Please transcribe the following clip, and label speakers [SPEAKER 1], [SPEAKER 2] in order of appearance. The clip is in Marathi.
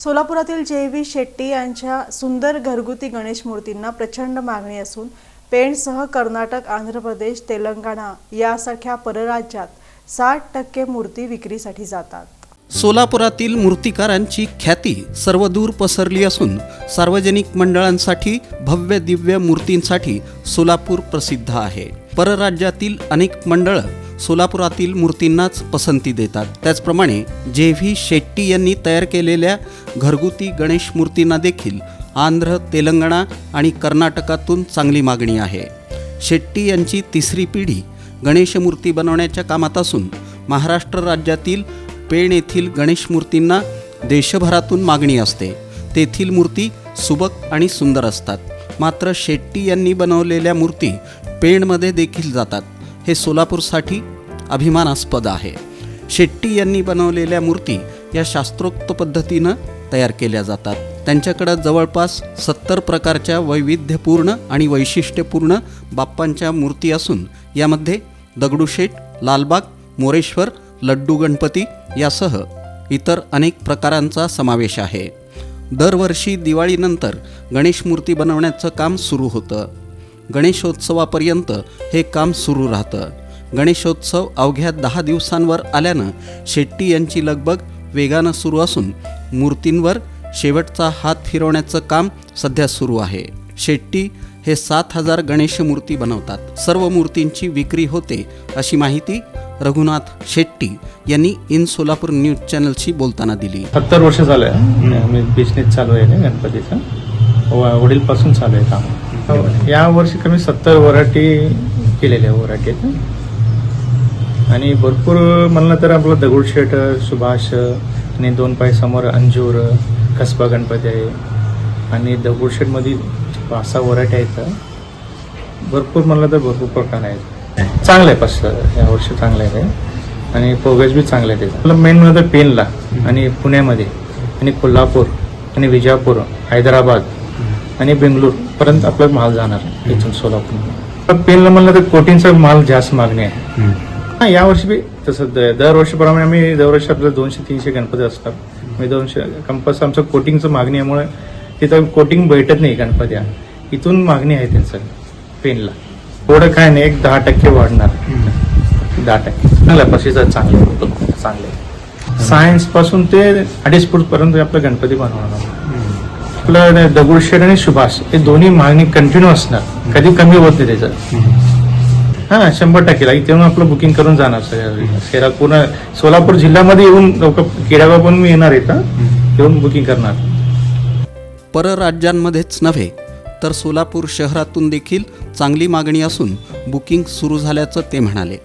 [SPEAKER 1] सोलापुरातील जे व्ही शेट्टी यांच्या सुंदर घरगुती गणेश मूर्तींना प्रचंड मागणी असून पेणसह कर्नाटक आंध्र प्रदेश तेलंगणा यासारख्या परराज्यात साठ टक्के मूर्ती विक्रीसाठी जातात.
[SPEAKER 2] सोलापुरातील मूर्तिकारांची ख्याती सर्वदूर पसरली असून सार्वजनिक मंडळांसाठी भव्य दिव्य मूर्तींसाठी सोलापूर प्रसिद्ध आहे. परराज्यातील अनेक मंडळं सोलापुरातील मूर्तींनाच पसंती देतात. त्याचप्रमाणे जे व्ही शेट्टी यांनी तयार केलेल्या घरगुती गणेश मूर्तींना देखील आंध्र तेलंगणा आणि कर्नाटकातून चांगली मागणी आहे. शेट्टी यांची तिसरी पिढी गणेश मूर्ती बनवण्याच्या कामात असून महाराष्ट्र राज्यातील पेण येथील गणेश मूर्तींना देशभरातून मागणी असते. तेथील मूर्ती सुबक आणि सुंदर असतात. मात्र शेट्टी यांनी बनवलेल्या मूर्ती पेणमध्ये देखील जातात. हे सोलापूरसाठी अभिमानास्पद आहे. शेट्टी यांनी बनवलेल्या मूर्ती या शास्त्रोक्त पद्धतीनं तयार केल्या जातात. त्यांच्याकडं जवळपास सत्तर प्रकारच्या वैविध्यपूर्ण आणि वैशिष्ट्यपूर्ण बाप्पांच्या मूर्ती असून यामध्ये दगडूशेठ लालबाग मोरेश्वर लड्डू गणपती यासह इतर अनेक प्रकारांचा समावेश आहे. दरवर्षी दिवाळीनंतर गणेश मूर्ती बनवण्याचं काम सुरू होतं. गणेशोत्सवापर्यंत हे काम सुरू राहतं. गणेशोत्सव अवघ्या दहा दिवसांवर आल्यानं शेट्टी यांची लगबग वेगानं सुरू असून मूर्तींवर शेवटचा हात फिरवण्याचं काम सध्या सुरू आहे. शेट्टी हे सात हजार गणेश मूर्ती बनवतात. सर्व मूर्तींची विक्री होते अशी माहिती रघुनाथ शेट्टी यांनी इन सोलापूर न्यूज चॅनलशी बोलताना दिली.
[SPEAKER 3] सत्तर वर्ष झालं आहे बिझनेस चालू आहे गणपतीचा. वडीलपासून चालू आहे काम. हो. या वर्षी कमी सत्तर वराठी केलेल्या वराठी आहेत. आणि भरपूर म्हणलं तर आपलं दगडूशेठ सुभाष आणि दोन पाय समोर अंजूर कसबा गणपती आहे. आणि दगडूशेठमध्ये पाच सहा वराठी आहेत. भरपूर म्हणलं तर भरपूर प्रकार आहेत. चांगलं आहे पाच या वर्षी चांगलं आहे ते आणि पोगज बी चांगले आहेत. मला आपलं मेन म्हणजे पेनला आणि पुण्यामध्ये आणि कोल्हापूर आणि विजापूर हैदराबाद आणि बेंगलूर पर्यंत आपला माल जाणार इथून सोलापूर पेनला म्हणलं तर कोटींचा माल जास्त मागणी आहे. हा यावर्षी बी तसं दरवर्षीप्रमाणे आम्ही दरवर्षी आपल्याला दोनशे तीनशे गणपती असतात. मी दोनशे कंपल्स आमचं कोटिंगचं मागणी आहे तिथं कोटिंग भेटत नाही गणपत्या इथून मागणी आहे त्यांचं पेनला थोडं काय नाही एक दहा टक्के वाढणार. दहा टक्के. चांगल्या प्रसिद्ध चांगले चांगले सायन्सपासून ते अडीच फूट पर्यंत आपलं गणपती बनवणार. आपलं दगडूशेठ आणि सुभाष हे दोन्ही मागणी कंटिन्यू असणार. कधी कमी होत नाही त्याचं. हा शंभर टक्केला. इथे येऊन आपलं बुकिंग करून जाणार सगळ्या पूर्ण सोलापूर जिल्ह्यामध्ये येऊन लोक खेड्यागाव पण मी येणार इथं. येऊन बुकिंग करणार.
[SPEAKER 2] परराज्यांमध्येच नव्हे तर सोलापूर शहरातून देखील चांगली मागणी असून बुकिंग सुरू झाल्याचं ते म्हणाले.